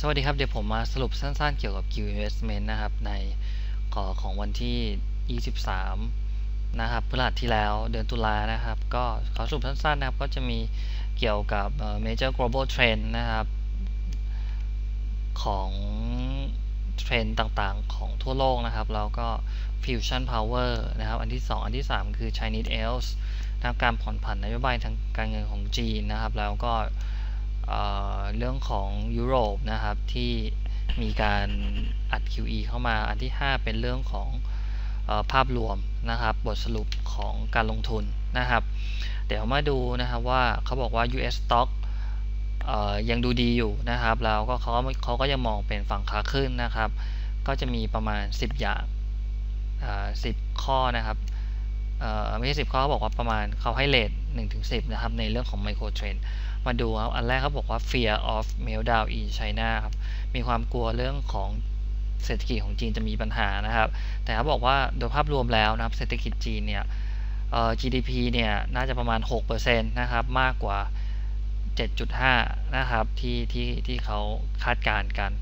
สวัสดีครับ เดี๋ยวผมมาสรุปสั้นๆ เกี่ยวกับ Q Investment นะครับ ในขอของวันที่ 23 นะครับพฤหัสที่แล้วเดือนตุลานะครับ ก็ขอสรุปสั้นๆ นะครับ ก็จะมีเกี่ยวกับ Major Global Trend นะครับ ของเทรนด์ต่างๆ ของทั่วโลกนะครับ แล้วก็ Fusion Power นะครับ อันที่ 2 อันที่ 3 คือ Chinese ELS นะครับการผ่อนผันนโยบายทางการเงินของจีนนะครับ แล้วก็ เรื่องของยุโรปนะครับที่มีการอัด QE เข้ามาอันที่ 5 เป็นเรื่องของอภาพรวมนะครับ บทสรุปของการลงทุนนะครับ เดี๋ยวมาดูนะครับว่าเขาบอกว่า US stock ยังดูดีอยู่นะครับ แล้วก็เขาเขาก็ยังมองเป็นฝั่งขาขึ้นนะครับ ก็จะมีประมาณ 10 อย่าง10ข้อนะครับไม่ใช่10ข้อเขาบอกว่าประมาณเขาให้เลท1-10นะครับ ในเรื่องของไมโครเทรน มาดูครับ อันแรกเขาบอกว่า fear of meltdown in China ครับ มีความกลัวเรื่องของเศรษฐกิจของจีนจะมีปัญหานะครับ แต่เขาบอกว่าโดยภาพรวมแล้วนะครับ เศรษฐกิจจีนเนี่ย GDP เนี่ย น่าจะประมาณ 6%นะครับ มากกว่า 7.5 นะครับ ที่ที่ที่เขาคาดการณ์กัน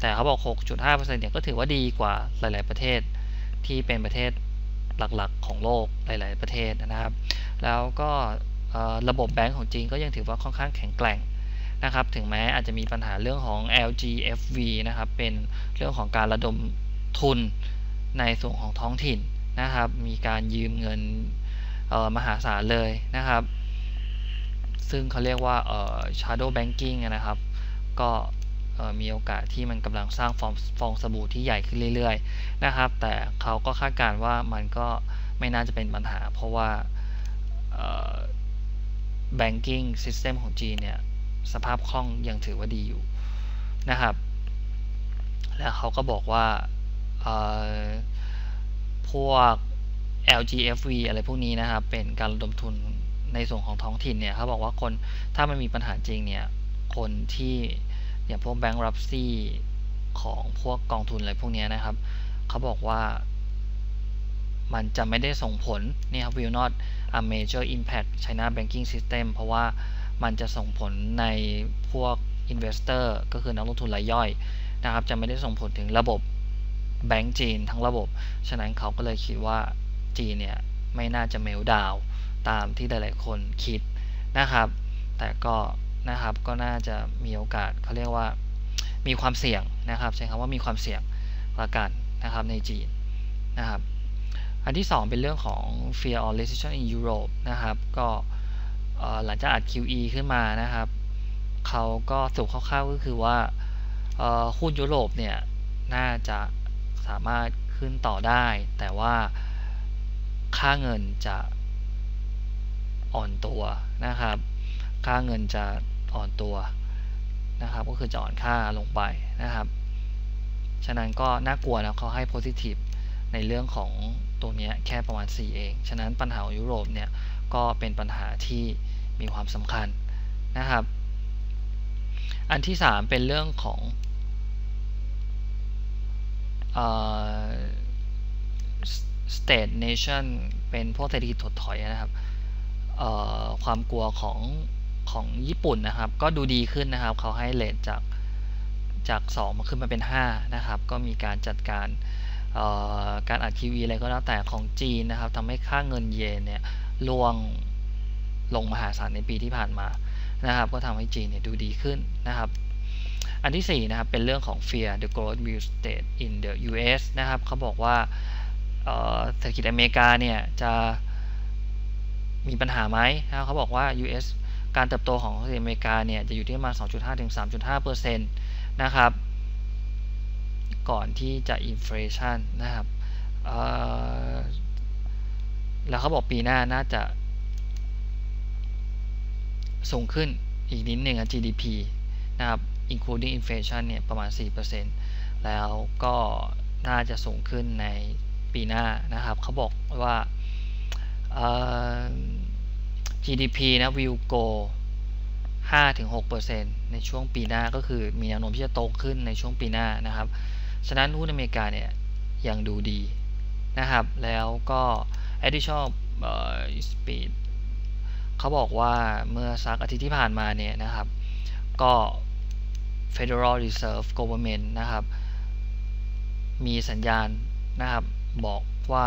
แต่เขาบอก 6.5%เนี่ย ก็ถือว่าดีกว่าหลาย ๆ ประเทศที่เป็นประเทศหลักๆ ของโลกหลาย ๆ ประเทศนะครับ แล้วก็ ระบบแบงก์ของจีนก็ยังถือว่าค่อนข้างแข็งแกร่งนะครับ ถึงแม้อาจจะมีปัญหาเรื่องของ LGFV นะครับ เป็นเรื่องของการระดมทุนในส่วนของท้องถิ่นนะครับ มีการยืมเงินมหาศาลเลยนะครับ ซึ่งเขาเรียกว่า shadow banking นะครับ ก็มีโอกาสที่มันกำลังสร้างฟองฟองสบู่ที่ใหญ่ขึ้นเรื่อยๆนะครับ แต่เขาก็คาดการณ์ว่ามันก็ไม่น่าจะเป็นปัญหา เพราะว่า banking system ของจีนเนี่ยสภาพคล่องยังถือว่าดีอยู่นะครับ แล้วเขาก็บอกว่าพวก LGFV อะไรพวกนี้นะครับ เป็นการระดมทุนในส่วนของท้องถิ่นเนี่ยเขาบอกว่าคนถ้ามันมีปัญหาจริงเนี่ย คนที่อย่างพวกแบงก์รับซี่ของพวกกองทุนอะไรพวกนี้นะครับ เขาบอกว่า มันจะไม่ได้ส่งผลนี่ครับ will not a major impact China banking system เพราะว่ามันจะส่งผลในพวก investor ก็คือนักลงทุนรายย่อยนะครับ จะไม่ได้ส่งผลถึงระบบแบงก์จีนทั้งระบบ ฉะนั้นเขาก็เลยคิดว่าจีนเนี่ยไม่น่าจะเมลดาวตามที่หลายๆคนคิดนะครับ แต่ก็นะครับก็น่าจะมีโอกาสเขาเรียกว่ามีความเสี่ยงนะครับใช้คำว่ามีความเสี่ยงละกันนะครับในจีนนะครับ อันที่ 2 เป็นเรื่องของ fear of recession in Europe นะครับ ก็หลังจากอัด QE ขึ้นมานะครับเขาก็สุปคร่าวๆก็คือว่าหุ้นยุโรปเนี่ยน่าจะสามารถขึ้นต่อได้ แต่ว่าค่าเงินจะอ่อนตัวนะครับ ค่าเงินจะอ่อนตัวนะครับ ก็คือจะอ่อนค่าลงไปนะครับ ฉะนั้นก็น่ากลัวนะเขาให้ positive ในเรื่องของ ตัวนี้แค่ประมาณ 4 เอง ฉะนั้นปัญหาของยุโรปเนี่ยก็เป็นปัญหาที่มีความสำคัญนะครับ อันที่ 3 เป็นเรื่องของ state nation เป็นพวกเศรษฐกิจถดถอยนะครับความกลัวของของญี่ปุ่นนะครับ ก็ดูดีขึ้นนะครับ เขาให้เลทจากจาก 2 มาขึ้นมาเป็น 5 นะครับ ก็มีการจัดการ การอัด QE อะไรก็แล้วแต่ของจีนนะครับทำให้ค่าเงินเยนเนี่ยล่วงลงมหาศาลในปีที่ผ่านมานะครับก็ทำให้จีนเนี่ยดูดีขึ้นนะครับ อันที่4นะครับเป็นเรื่องของ fear the growth will stay in the US นะครับเขาบอกว่าเศรษฐกิจอเมริกาเนี่ยจะมีปัญหาไหมนะเขาบอกว่า US การเติบโตของเศรษฐกิจอเมริกาเนี่ยจะอยู่ที่ประมาณ 2.5 ถึง 3.5%นะครับ ก่อนที่จะอินฟลชันนะครับแล้วเขาบอกปีหน้าน่าจะ สูงขึ้นอีกนิดหนึ่ง GDP นะครับ including inflation เนี่ยประมาณ 4%แล้วก็น่าจะสูงขึ้นในปีหน้านะครับ เขาบอกว่า GDP นะ will go 5-6%ในช่วงปีหน้าก็คือมีแนวโน้มที่จะโตขึ้นในช่วงปีหน้านะครับ ฉะนั้นหุ้นอเมริกาเนี่ยยังดูดีนะครับ แล้วก็ additional speed เขาบอกว่าเมื่อสักอาทิตย์ที่ผ่านมาเนี่ยนะครับ ก็ Federal Reserve Government นะครับ มีสัญญาณนะครับบอกว่า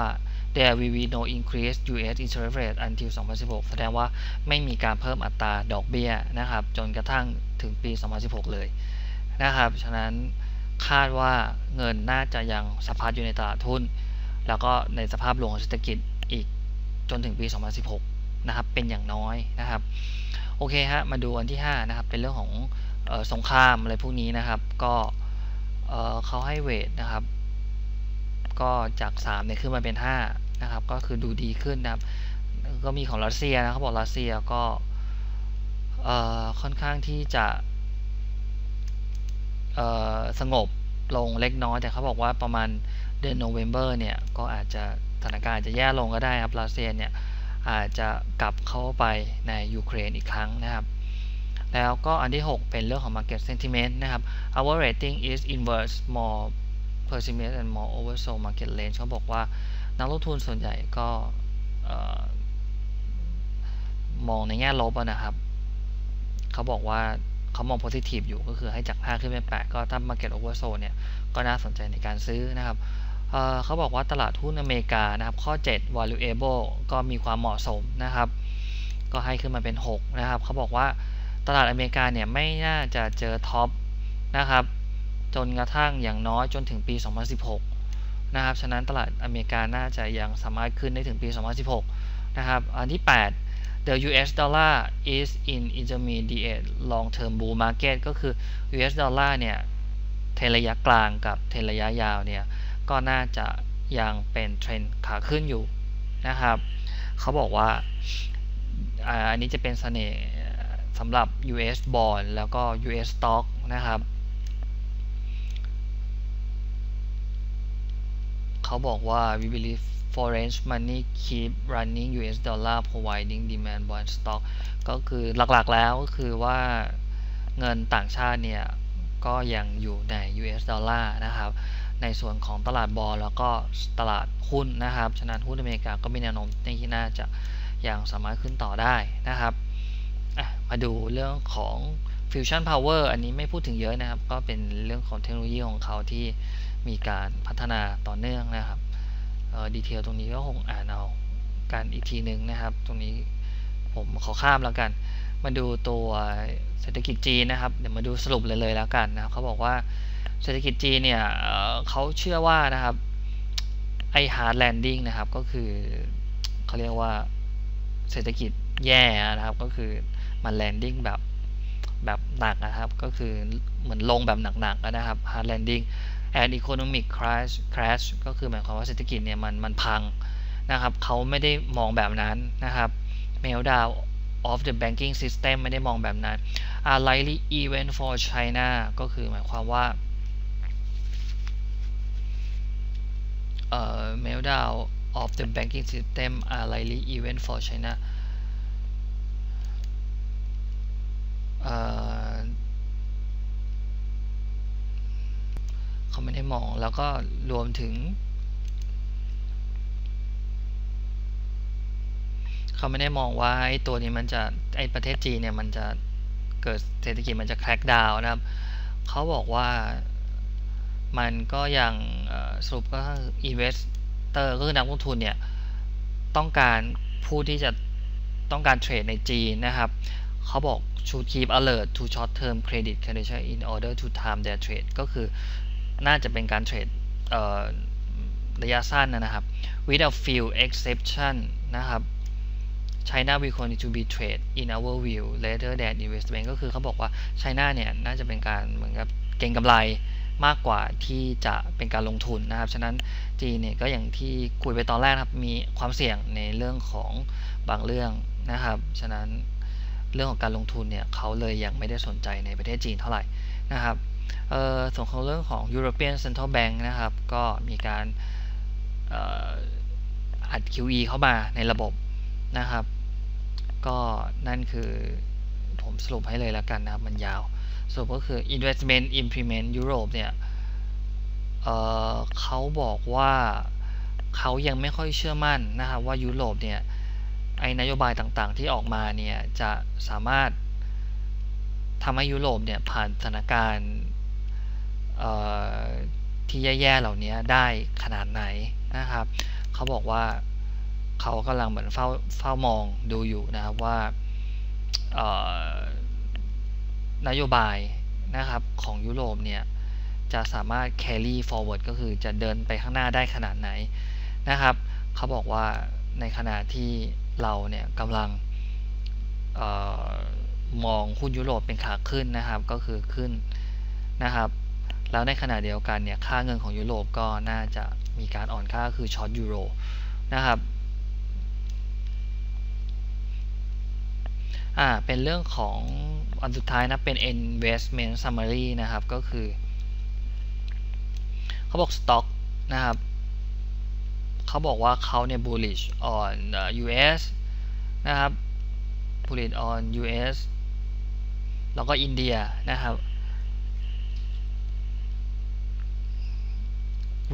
there will be no increase US interest rate until 2016 แสดงว่าไม่มีการเพิ่มอัตราดอกเบี้ยนะครับ จนกระทั่งถึงปี 2016 เลยนะครับ ฉะนั้นคาดว่าเงินน่าจะยังสะพัดอยู่ในตลาดทุน แล้วก็ในสภาพรวมของเศรษฐกิจอีกจนถึงปี 2016 นะครับ เป็นอย่างน้อยนะครับ โอเคฮะ มาดูอันที่ 5 นะครับ เป็นเรื่องของออสงครามอะไรพวกนี้นะครับ ก็เขาให้เวทนะครับ ก็จาก 3เนี่ยขึ้นมาเป็น 5 นะครับ ก็คือดูดีขึ้นนะครับ ก็มีของรัสเซียนะเขาบอกรัสเซียก็ค่อนข้างที่จะสงบลงเล็กน้อย แต่เขาบอกว่าประมาณเดือนโนเวม ber เนี่ย ก็อาจจะสถานการณ์จจะแย่ลงก็ได้ครับรัสเซียเนี่ยอาจจะกลับเข้าไปในยูเครนอีกครั้งนะครับ แล้วก็อันที่ 6 เป็นเรื่องของ market sentiment นะครับ our rating is inverse more pessimist and more oversold market range เขาบอกว่า นักลงทุนส่วนใหญ่ก็มองในแง่ลบนะครับ เขาบอกว่าเขามอง positive อยู่ก็คือให้จาก 5 ขึ้นเป็น 8 ก็ถ้า market oversold เนี่ย ก็น่าสนใจในการซื้อนะครับเเขาบอกว่าตลาดหุ้นอเมริกานะครับ ข้อ 7 valuable ก็มีความเหมาะสมนะครับ ก็ให้ขึ้นมาเป็น 6 นะครับ เขาบอกว่าตลาดอเมริกาเนี่ยไม่น่าจะเจอท็อปนะครับ จนกระทั่งอย่างน้อยจนถึงปี 2016 นะครับ ฉะนั้นตลาดอเมริกาน่าจะยังสามารถขึ้นได้ถึงปี 2016 นะครับ อันที่ 8 the US dollar is in intermediate long term bull market ก็คือ US dollar เนี่ย เทระยะกลางกับเทรนระยะยาวเนี่ย ก็น่าจะยังเป็นเทรนขาขึ้นอยู่นะครับ เขาบอกว่า อันนี้จะเป็นเสน่ห์สำหรับ US bond แล้วก็ US stock นะครับ เขาบอกว่า we believe foreign money keep running US dollar providing demand bond stock ก็คือหลักๆแล้วก็คือว่าเงินต่างชาติเนี่ย ก็ยังอยู่ใน US ดอลลาร์นะครับ ในส่วนของตลาดบอลแล้วก็ตลาดหุ้นนะครับ ฉะนั้นหุ้นอเมริกาก็มีแนวโน้มที่น่าจะยังสามารถขึ้นต่อได้นะครับ มาดูเรื่องของ Fusion Power อันนี้ไม่พูดถึงเยอะนะครับ ก็เป็นเรื่องของเทคโนโลยีของเขาที่ มีการพัฒนาต่อเนื่องนะครับดีเทลตรงนี้ก็คงอ่านเอาการอีกทีหนึ่งนะครับ ตรงนี้ผมขอข้ามแล้วกัน มาดูตัวเศรษฐกิจจีนนะครับ เดี๋ยวมาดูสรุปเลยเลยแล้วกันนะครับเขาบอกว่าเศรษฐกิจจีนเนี่ยเขาเชื่อว่านะครับไอฮาร์ดแลนดิ้งนะครับก็คือเขาเรียกว่าเศรษฐกิจแย่นะครับ ก็คือมันแลนดิ้งแบบแบบหนักนะครับ ก็คือเหมือนลงแบบหนักๆนะครับ hard landing and economic crash crash ก็คือหมายความว่าเศรษฐกิจเนี่ยมันมันพังนะครับเขาไม่ได้มองแบบนั้นนะครับ meltdown of the banking system ไม่ได้มองแบบนั้น a likely event for China ก็คือหมายความว่าเอ่อ meltdown of the banking system a likely event for China เขาไม่ได้มอง แล้วก็รวมถึง เขาไม่ได้มองว่าไอ้ตัวนี้มันจะไอ้ประเทศจีนเนี่ยมันจะเกิดเศรษฐกิจมันจะแครกดาวนะครับ เขาบอกว่ามันก็ยังสรุปก็คืออินเวสเตอร์ก็คือนักลงทุนเนี่ย ต้องการผู้ที่จะต้องการเทรดในจีนนะครับ เขาบอก should keep alert to short term credit condition in order to time their trade ก็คือ น่าจะเป็นการเทรดระยะสั้นนะครับ with a few exception นะครับ China will continue to be trade in our view rather than investment ก็คือเขาบอกว่า China เนี่ยน่าจะเป็นการเหมือนกับเก็งกำไรมากกว่าที่จะเป็นการลงทุนนะครับ ฉะนั้นจีนเนี่ยก็อย่างที่คุยไปตอนแรกครับ มีความเสี่ยงในเรื่องของบางเรื่องนะครับ ฉะนั้นเรื่องของการลงทุนเนี่ยเขาเลยยังไม่ได้สนใจในประเทศจีนเท่าไหร่นะครับ ส่วนของเรื่องของ European Central Bank นะครับ ก็มีการอัด QE เข้ามาในระบบนะครับ ก็นั่นคือผมสรุปให้เลยแล้วกันนะครับ มันยาว สรุปก็คือ investment implement Europe เนี่ยเเขาบอกว่าเขายังไม่ค่อยเชื่อมั่นนะครับว่ายุโรปเนี่ยไอ้นโยบายต่างๆ ที่ออกมาเนี่ยจะสามารถทำให้ยุโรปเนี่ยผ่านสถานการณ์ ที่แย่ๆเหล่านี้ได้ขนาดไหนนะครับ เขาบอกว่าเขากำลังเหมือนเฝ้าเฝ้ามองดูอยู่นะครับว่านโยบายนะครับของยุโรปเนี่ยจะสามารถ carry forward ก็คือจะเดินไปข้างหน้าได้ขนาดไหนนะครับ เขาบอกว่าในขณะที่เราเนี่ยกำลังออมองหุ้นยุโรปเป็นขาขึ้นนะครับ ก็คือขึ้นนะครับ แล้วในขณะเดียวกันเนี่ยค่าเงินของยุโรปก็น่าจะมีการอ่อนค่าคือช็อตยูโรนะครับอ่าเป็นเรื่องของอันสุดท้ายนะเป็น investment summary นะครับก็คือเขาบอก stock นะครับเขาบอกว่าเขาเนี่ย bullish on US นะครับ bullish on US แล้วก็อินเดียนะครับ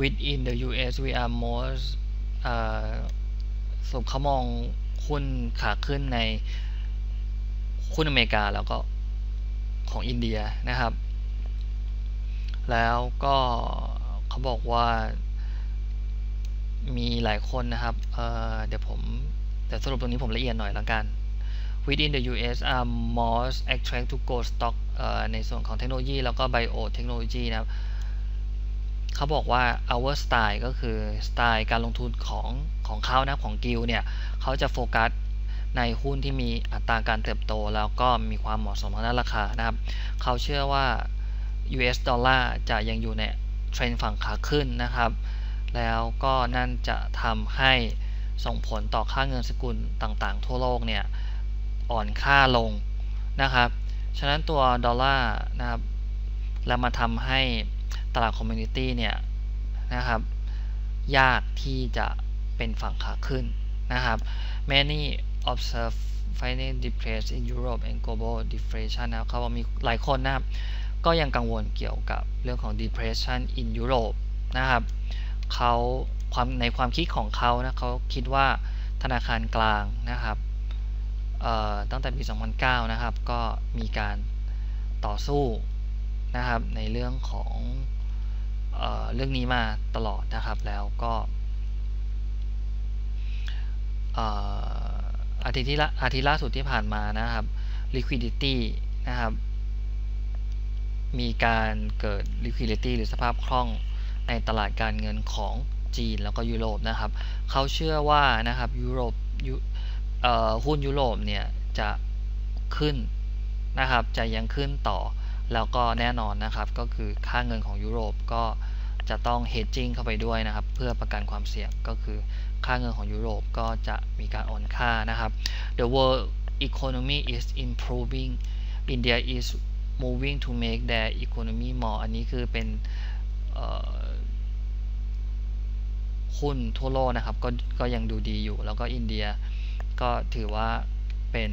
within the US we are most สรุปเขามองหุ้นขาขึ้นในหุ้นอเมริกาแล้วก็ของอินเดียนะครับ แล้วก็เขาบอกว่ามีหลายคนนะครับเเดี๋ยวผมเดี๋ยวสรุปตรงนี้ผมละเอียดหน่อยละกัน within the US are most attract to go stock ในส่วนของเทคโนโลยีแล้วก็ bio technology นะครับ เขาบอกว่า our style ก็คือสไตล์การลงทุนของของเขานะของกิลเนี่ยเขาจะโฟกัสในหุ้นที่มีอัตราการเติบโต แล้วก็มีความเหมาะสมทางด้านราคานะครับเขาเชื่อว่า US ดอลลาร์จะยังอยู่ในเทรนด์ฝั่งขาขึ้นนะครับ แล้วก็นั่นจะทำให้ส่งผลต่อค่าเงินสกุลต่างๆ ทั่วโลกเนี่ยอ่อนค่าลงนะครับ ฉะนั้นตัวดอลลาร์นะครับ แล้วมาทำให้ ตลาดคอมมูนิตี้เนี่ยนะครับ ยากที่จะเป็นฝั่งขาขึ้นนะครับ many observe financial depression in Europe and global deflation นะครับเขาบอกมีหลายคนนะครับ ก็ยังกังวลเกี่ยวกับเรื่องของ depression in Europe นะครับเขาความในความคิดของเขานะเขาคิดว่าธนาคารกลางนะครับตั้งแต่ปี 2009 นะครับ ก็มีการต่อสู้ นะครับ ในเรื่องของเออเรื่องนี้มาตลอดนะครับแล้วก็อาทิตย์ที่ละอาทิตย์ล่าสุดที่ผ่านมานะครับ liquidity นะครับ มีการเกิด liquidity หรือสภาพคล่องในตลาดการเงินของจีนแล้วก็ยุโรปนะครับ เขาเชื่อว่านะครับยุโรปหุ้นยุโรปเนี่ยจะขึ้นนะครับ จะยังขึ้นต่อ แล้วก็แน่นอนนะครับก็คือค่าเงินของยุโรปก็จะต้อง hedging เข้าไปด้วยนะครับ เพื่อประกันความเสี่ยงก็คือค่าเงินของยุโรปก็จะมีการอ่อนค่านะครับ The world economy is improving India is moving to make their economy more อันนี้คือเป็นหุ้นทั่วโลกนะครับ ก็ก็ยังดูดีอยู่ แล้วก็อินเดียก็ถือว่าเป็น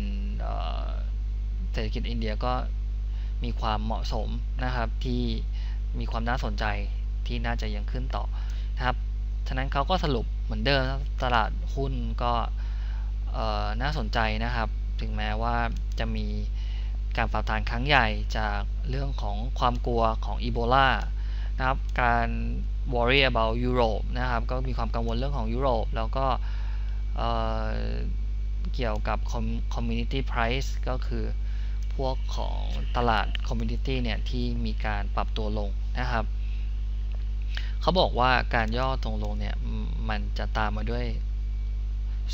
เศรษฐกิจอินเดียก็ มีความเหมาะสมนะครับที่มีความน่าสนใจที่น่าจะยังขึ้นต่อนะครับ ฉะนั้นเขาก็สรุปเหมือนเดิมตลาดหุ้นก็น่าสนใจนะครับ ถึงแม้ว่าจะมีการปรับฐานครั้งใหญ่จากเรื่องของความกลัวของอีโบลานะครับ การ worry about Europe นะครับ ก็มีความกังวลเรื่องของยุโรป แล้วก็เกี่ยวกับ community price ก็คือ พวกของตลาด community เนี่ยที่มีการปรับตัวลงนะครับเขาบอกว่าการย่อตรงลงเนี่ยมันจะตามมาด้วย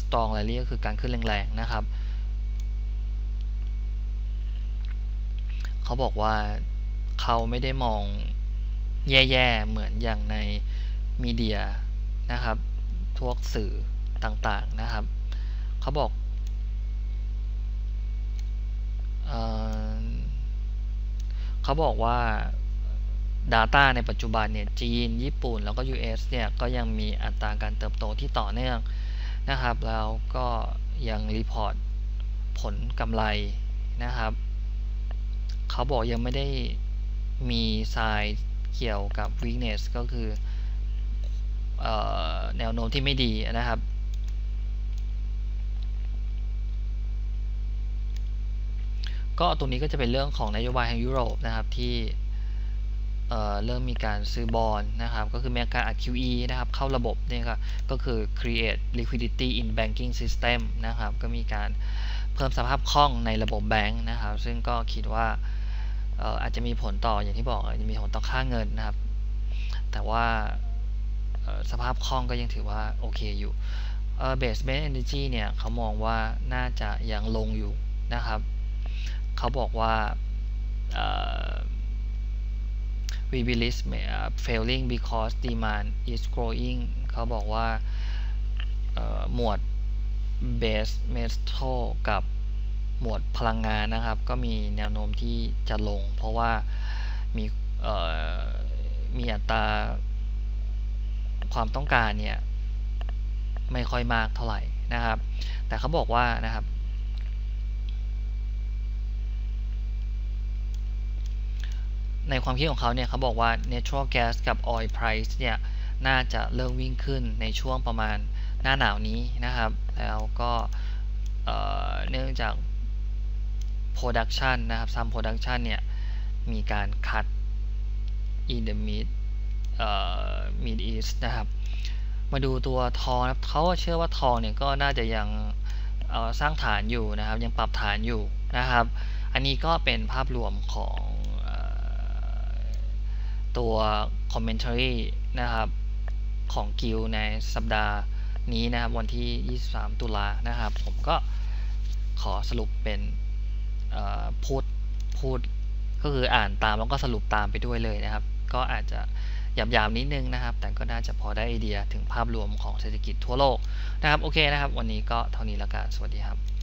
strong rally ก็คือการขึ้นแรงๆนะครับเขาบอกว่าเขาไม่ได้มองแย่ๆ เหมือนอย่างในมีเดียนะครับพวกสื่อต่างๆนะครับ เขาบอก เขาบอกว่า Data ในปัจจุบันเนี่ยจีน ญี่ปุ่น แล้วก็ US เนี่ย ก็ยังมีอัตราการเติบโตที่ต่อเนื่องนะครับ แล้วก็ยังรีพอร์ตผลกำไรนะครับ เขาบอกยังไม่ได้มีทรายเกี่ยวกับ weakness ก็คืออแนวโน้มที่ไม่ดีนะครับ ก็ตรงนี้ก็จะเป็นเรื่องของนโยบายทางยุโรปนะครับที่เเริ่มมีการซื้อบอลนะครับ ก็คือมีการอัด QE นะครับ เข้าระบบเนี่ยครับก็คือ create liquidity in banking system นะครับ ก็มีการเพิ่มสภาพคล่องในระบบแบงค์นะครับ ซึ่งก็คิดว่าออาจจะมีผลต่ออย่างที่บอกอาจจะมีผลต่อค่าเงินนะครับ แต่ว่าสภาพคล่องก็ยังถือว่าโอเคอยู่เอ่อ base base energy เนี่ยเขามองว่าน่าจะยังลงอยู่นะครับ เขาบอกว่าเอ่อ we believe failing because demand is growing เขาบอกว่าหมวด base metal กับหมวดพลังงานนะครับ ก็มีแนวโน้มที่จะลง เพราะว่ามีมีอัตราความต้องการเนี่ย ไม่ค่อยมากเท่าไหร่นะครับ แต่เขาบอกว่านะครับ ในความคิดของเขาเนี่ยเขาบอกว่า natural gas กับ oil price เนี่ยน่าจะเริ่มวิ่งขึ้นในช่วงประมาณหน้าหนาวนี้นะครับ แล้วก็เนื่องจาก production นะครับ some production เนี่ยมีการ cut in the mid mid east นะครับ มาดูตัวทองนะครับเขาเชื่อว่าทองเนี่ยก็น่าจะยังสร้างฐานอยู่นะครับ ยังปรับฐานอยู่นะครับ อันนี้ก็เป็นภาพรวมของ ตัว commentary นะครับของกิลในสัปดาห์นี้นะครับวันที่ 23 ตุลานะครับ ผมก็ขอสรุปเป็นพูดพูดก็คืออ่านตามแล้วก็สรุปตามไปด้วยเลยนะครับ ก็อาจจะหยาบๆนิดนึงนะครับ แต่ก็น่าจะพอได้ไอเดียถึงภาพรวมของเศรษฐกิจทั่วโลกนะครับ โอเคนะครับ วันนี้ก็เท่านี้แล้วกันสวัสดีครับ